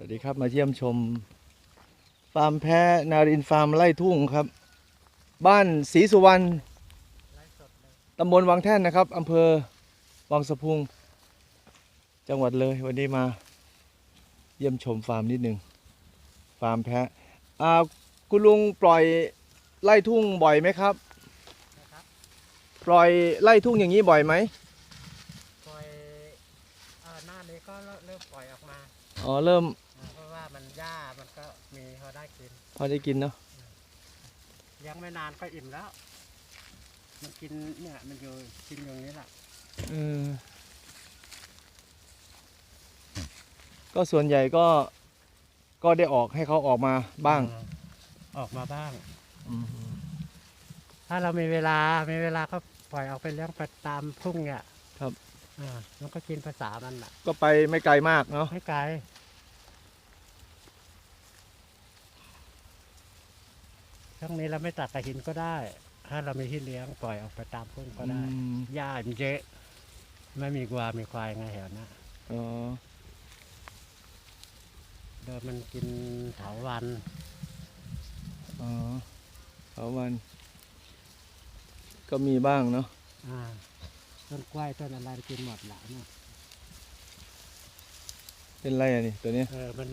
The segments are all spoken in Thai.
วัสดีครับ มาเยี่ยมชม ฟาร์มแพะนารินฟาร์มไร่ทุ่งครับ บ้านศรีสุวรรณตำบลวังแท่นนะครับอำเภอวังสะพุง จังหวัดเลยวันนี้มา เยี่ยมชมฟาร์มนิดหนึ่งฟาร์มแพะอ่าคุณลุงปล่อยไล่ทุ่งบ่อยไหมครับนะครับ ปล่อยไล่ทุ่งอย่างนี้บ่อยไหมปล่อยเอ่อหน้านี้ก็เริ่มปล่อยออกมา อ๋อ เริ่ม หญ้ามันก็มีพอได้กิน พอได้กินเนาะยังไม่นานก็อิ่มแล้ว มันกินเนี่ยมันอยู่กินอย่างนี้แหละเออก็ส่วนใหญ่ก็ก็ได้ออกให้เขาออกมาบ้างอืมออกมาบ้างอืมถ้าเรามีเวลา มีเวลาก็ปล่อยออกไปเลี้ยงไปตามทุ่งเนี่ย ครับ อ่า มันก็กินภาษามันอะ ก็ไปไม่ไกลมากเนาะ ไม่ไกล ช่วงนี้เราไม่ตัดกระหินก็ได้ ถ้าเรามีที่เลี้ยงปล่อยออกไปตามทุ่งก็ได้อืม หญ้ามันเยอะไม่มีกวามีควายไงแถวนะอ๋อเดินมันกินเถาวันอ๋อเขาวัน ก็มีบ้างเนาะอ่าต้นกล้วยต้นอะไรกินหมดละเนี่ยเป็นไรอะนี่ตัวเนี้ยเออมัน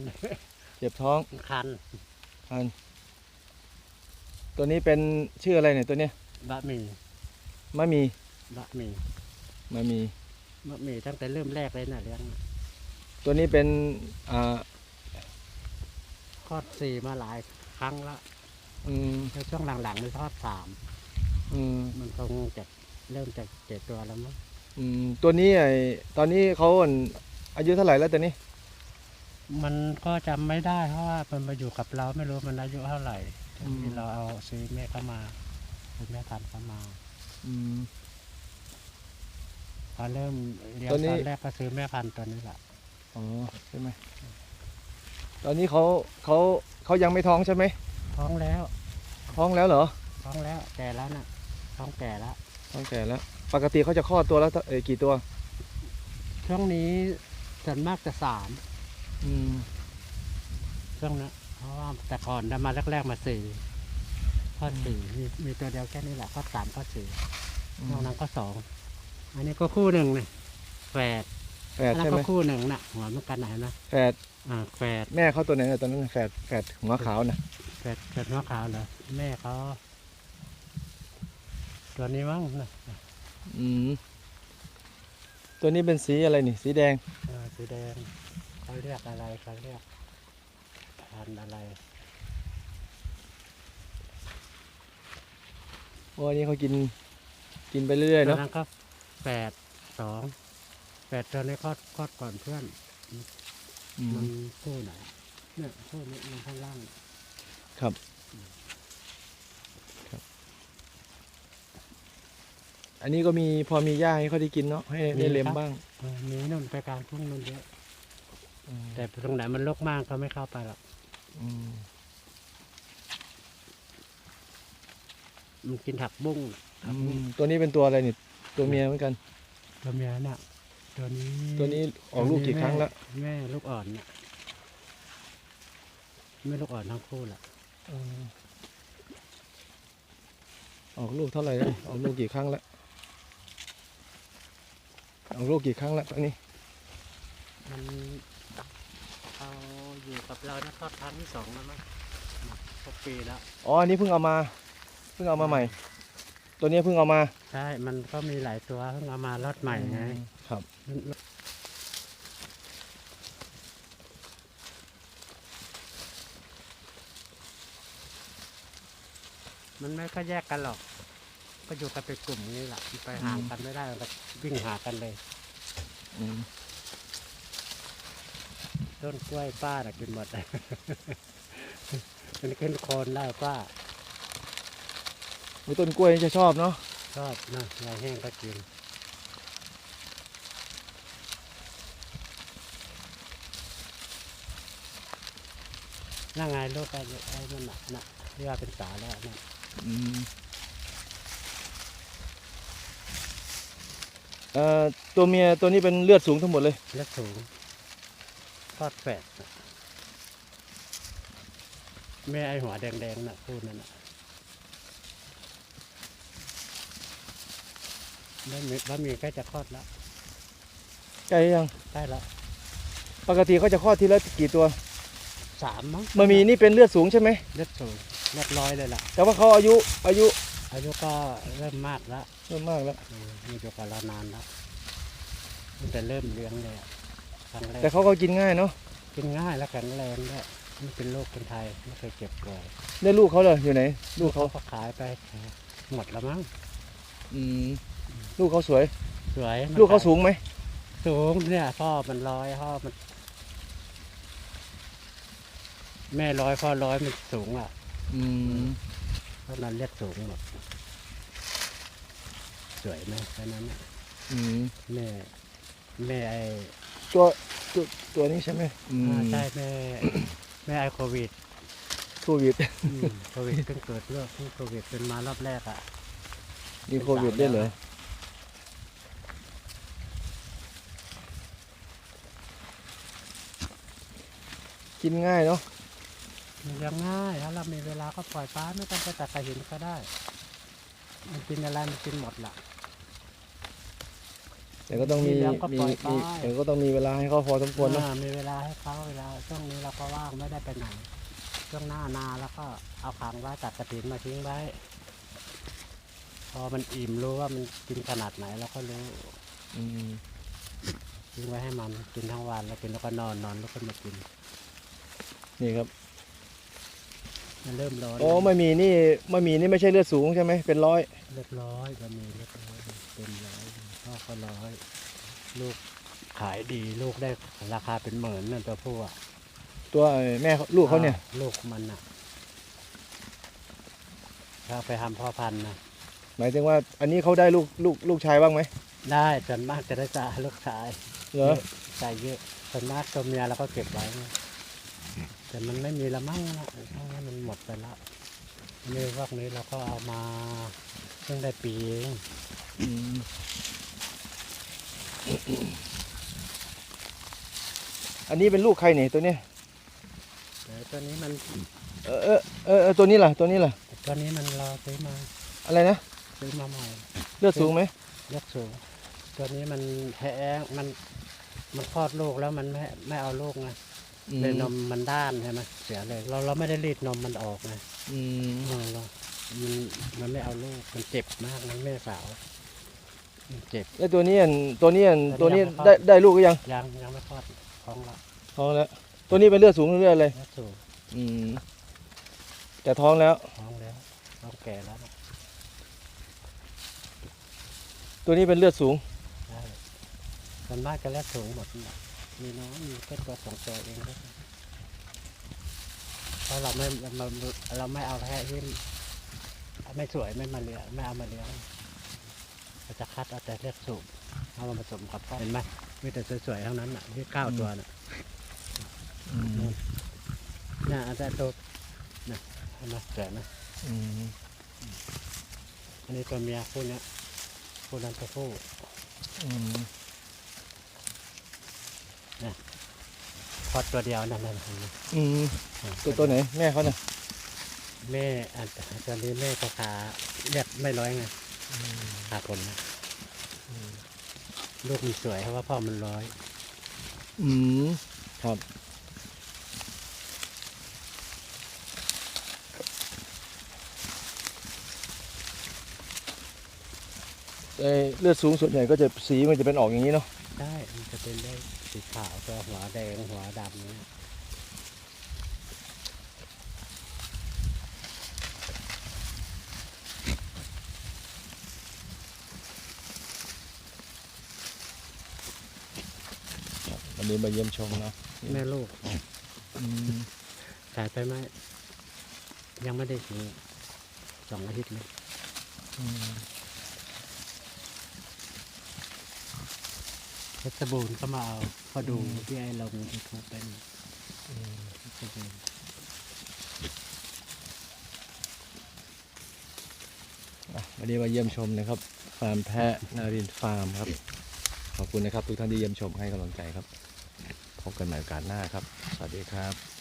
เจ็บท้องมันคันพัน ตัวนี้เป็นชื่ออะไรเนี่ยตัวเนี้ยบะหมี่มะมีบะหมี่มะมี บะหมี่ตั้งแต่เริ่มแรกเลยนะเลี้ยงน่ะตัวนี้เป็นอ่าทอดสี่มาหลายครั้งละอืมแล้วช่วงหลังๆมันทอดสามอืมมันคงจะเริ่มจากเจ็ดตัวแล้วมั้งอืมตัวนี้ไอตอนนี้เขาอั่นอายุเท่าไหร่แล้วตัวนี้ มันก็จำไม่ได้เพราะว่ามันมาอยู่กับเราไม่รู้มันอายุเท่าไหร่ อืม ที่เราเอาซื้อแม่เข้ามาซื้อแม่พันธุ์เข้ามาอืม พอเริ่มเลี้ยงตัวนี้ ตอนแรกก็ซื้อแม่พันธุ์ตัวนี้แหละอ๋อใช่ไหมตอนนี้เขาเขาเขายังไม่ท้องใช่ไหมท้องแล้วท้องแล้วเหรอท้องแล้วแก่แล้วน่ะท้องแก่แล้วท้องแก่แล้ว ปกติเขาจะคลอดตัวแล้วเออกี่ตัว ช่วงนี้ส่วนมากจะสามอืมช่วงนั้น เพราะว่าแต่ก่อนได้มาแรก ๆ มาสี่ข้อสี่มีมีตัวเดียวแค่นี้แหละข้อสามข้อสี่อืมนอกนั้นก็สองอันนี้ก็คู่หนึ่งนี่แฝดแฝดอันนั้นใช่ไหก็มคู่หนึ่งน่ะหัวมันกันไหนนะแฝดอ่าแฝดแม่เขาตัวไหนน่ะตอนนั้นน่ะแฝดแฝดหัวขาวนะแฝดแฝดหัวขาวเหรอแม่เขาตัวนี้มั้งนะอืมตัวนี้เป็นสีอะไรนี่ สีแดง เออสีแดงเขาเรียกอะไรเขาเรียก พันธุ์อะไร โอ้อันนี้เขากิน กินไปเรื่อยๆตัวเนาะ นั้นก็แฝดสองแฝดตัวนี้คลอดคลอดก่อนเพื่อนอืมัมนคู่ไหนเนี่ยคู่นี้มันข้างล่างครับครับ อันนี้ก็มีพอมีหญ้าให้เขาได้กินเนาะ ให้ได้เล็มบ้างเออมีนู่นไปกลางทุ่งนู่นเยอะ อืมแต่ตรงไหนมันรกมากก็ไม่เข้าไปหรอกอื มมันกินผักบุ้งน่ะอืมตัวนี้เป็นตัวอะไรนี่ตัวเมียเหมือนกัน ตัวเมียน่ะ ตัวนี้ตัวนี้ออกลูกกี่ครั้งแล้วแม่ลูกอ่อนเนี่ยแม่ลูกอ่อนทั้งคู่แหละอืมออกลูกเท่าไหร่แล้วออกลูกกี่ครั้งแล้วออกลูกกี่ครั้งแล้วตอนนี้มัน เอาอยู่กับเราเนี่ยทอดครั้งที่สองแล้วมั้งครบปีแล้ว อ๋อ อันนี้เพิ่งเอามา เพิ่งเอามาใหม่ ตัวนี้เพิ่งเอามา ใช่ มันก็มีหลายตัวเพิ่งเอามารอดใหม่ไง ครับ มันไม่ก็แยกกันหรอก ก็อยู่กันเป็นกลุ่มนี้แหละ ไปห่างกันไม่ได้มันก็วิ่งหากันเลย อืม ต้นกล้วยป้าน่ะกินหมดมันขึ้นโคนได้ป้ามีต้นกล้วยนี่จะชอบเนาะชอบนะยายแห้งก็กินนั่งไงลูกไอ้ไอ้นั่นน่ะน่ะที่ว่าเป็นสาแล้วน่ะอืมเอ่อตัวเมียตัวนี้เป็นเลือดสูงทั้งหมดเลย เล็กสูง ทอดแฝดน่ะแม่ไอหัวแดงๆน่ะคู่นั่นน่ะแล้วมีแล้วมีใกล้จะคลอดแล้วไกลยัง ใกล้แล้วปกติเขาจะคลอดทีละกี่ตัวสามมั้งมามีนี่เป็นเลือดสูงใช่ไหม เลือดสูงเลือดร้อยเลยล่ะ แต่ว่าเขาอายุอายุอายุก็เริ่มมากแล้วเริ่มมากแล้ว อืมมีอยู่กับเรานานแล้วตั้งแต่เริ่มเลี้ยงเลยอะ ครั้งแรกแต่เขาก็กินง่ายเนาะกินง่ายและแข็งแรงด้วยไม่เป็นโรคคนไทยไม่เคยเจ็บป่วยได้ลูกเขาเลยอยู่ไหน ลูกเขาก็ขายไปหมดแล้วมั้งอืมลูกเขาสวย สวยมันลูกเขาสูงไหมสูงเนี่ยพ่อมันร้อยพ่อมัน แม่ร้อยพ่อร้อยมันสูงอะอืมเพราะนั้นเรียกสูงหมดสวยไหมแค่นั้นน่ะอืมแม่แม่ไอ ตัวตัวตัวนี้ใช่ไหมอืมอ่าใช่แม่แม่ไอโควิดโควิดอืมโควิดเพิ่งเกิดเรื่องเพิ่งโควิดเป็นมารอบแรกอะ มีโควิดได้วยเหรอกินง่ายเนาะมันเลี้ยงง่าย ถ้าเรามีเวลาก็ปล่อยปลาไม่ต้องไปตัดกระหินก็ได้ มันกินอะไรมันกินหมดล่ะ แต่ก็ต้องมีมีเลี้ยงก็มีปล่อยไป มีแต่ก็ต้องมีเวลาให้เขาพอสมควรเนาะอ่ามีเวลาให้เขาเวลาช่วงนี้เราก็ว่างไม่ได้ไปไหนช่วงหน้านาแล้วก็เอาขังไว้ตัดกระถินมาทิ้งไว้ พอมันอิ่มรู้ว่ามันกินขนาดไหนเราก็รู้อืมทิ้งไว้ให้มันกินทั้งวันแล้วกินแล้วก็นอนนอนแล้วก็มากิน นี่ครับมันเริ่มร้อนโอ้ไม่มีนี่ไม่มีนี่ไม่ใช่เลือดสูงใช่ไหมเป็นร้อยเรียบร้อยก็มีเรียบร้อยเต็มร้อยพ่ อก็ร้อยลูกขายดีลูกได้ราคาเป็นหมื่นนั่นตัวผู้อะตัวไอ้แม่เขาลูกเขาเนี่ย อ่ลูกมันอะถ้าไปทำพ่อพันธุ์นะหมายถึงว่า อันนี้เขาได้ลูกลูกลูกชายบ้างไหมได้ส่วนมากจะได้จ่าลูกชายเหรอใส่เยอะส่วนมากตัวเมียเราก็เก็บไว้ไงแต่มันไม่มีละมั่งนะเพราะว่ามันหมดไปแล้วนี่พวกนี้เราก็เอามาเพิ่งได้ปีเองอืม อันนี้เป็นลูกใครเนี่ยตัวเนี้ยแต่ตัวนี้มันเออเออเออเออตัวนี้ล่ะตัวนี้ล่ะตัวนี้มันเราซื้อมา อะไรนะซื้อมาใหม่เลือดสูงไหมยกสูง ตัวนี้มันแท้งมันมันคลอดลูกแล้วมันไม่ไม่เอาลูกไงอืมเลยนมมันด้านใช่ไหมเสียเลยเราเราไม่ได้รีดนมมันออกไงอืมเออเรามันมันไม่เอาลูกมันเจ็บมากนะแม่สาวมัน เจ็บ แล้วตัวนี้อันตัวนี้อันตัตัววนี้นี้ยังไม่ได้ได้ลูกหรือยังยังยังไม่คลอดท้องละท้องแล้วตัวนี้เป็นเลือดสูงหรือเลือดอะไรยกสูงอืมแต่ท้องแล้ว ท้องแล้วท้องแก่แล้วนะตัวนี้เป็นเลือดสูงใช่ส่วนมากจะแลกสูงหมดน่ะมีน้องมีแค่ตัวสองตัวเองด้วยเพราะเราไม่เราเราไม่เอาแค่ที่ไม่สวยไม่มาเลี้ยงไม่เอามาเลี้ยง เราจะคัดเอาแต่เลือดสูงเอามาผสมกับพ่อเห็นไหมมีแต่สวยๆทั้งนั้นอะที่เก้าตัวน่ะอืมน่ะอาจารย์ตัวน่ะเห็นไหมสวยไหมอืมอันนี้ตัวเมียคู่เนี้ยคู่นั้นตัวผู้อืมคลอดตัวเดียวนั่นนั่นเห็นไหมอืมตัวตัวไหน แม่เขาเนี่ยแม่อันตอนนี้แม่ก็ขาเรียกไม่ร้อยไง ขาคนนะลูกมันสวยเพราะว่าพ่อมันร้อย อืมครับไอ้เลือดสูงส่วนใหญ่ก็จะสีมันจะเป็นออกอย่างนี้เนาะ ได้ มันจะเป็นได้สีขาวตัวหัวแดงหัวดำเนี่ย วันนี้มาเยี่ยมชมนะแม่ลูกอืมขายไปไหมยังไม่ได้ถึงสองอาทิตย์เลยอืมเพชรบูรณ์ก็มาเอาพอดูที่ไอ้ลงยูทูบเป็นอืมเพชรบูรณ์อะวันนี้มาเยี่ยมชมนะครับ ฟาร์มแพะนารินฟาร์มครับ ขอบคุณนะครับ ทุกท่านที่เยี่ยมชมให้กำลังใจครับ พบกันใหม่โอกาสหน้าครับ สวัสดีครับ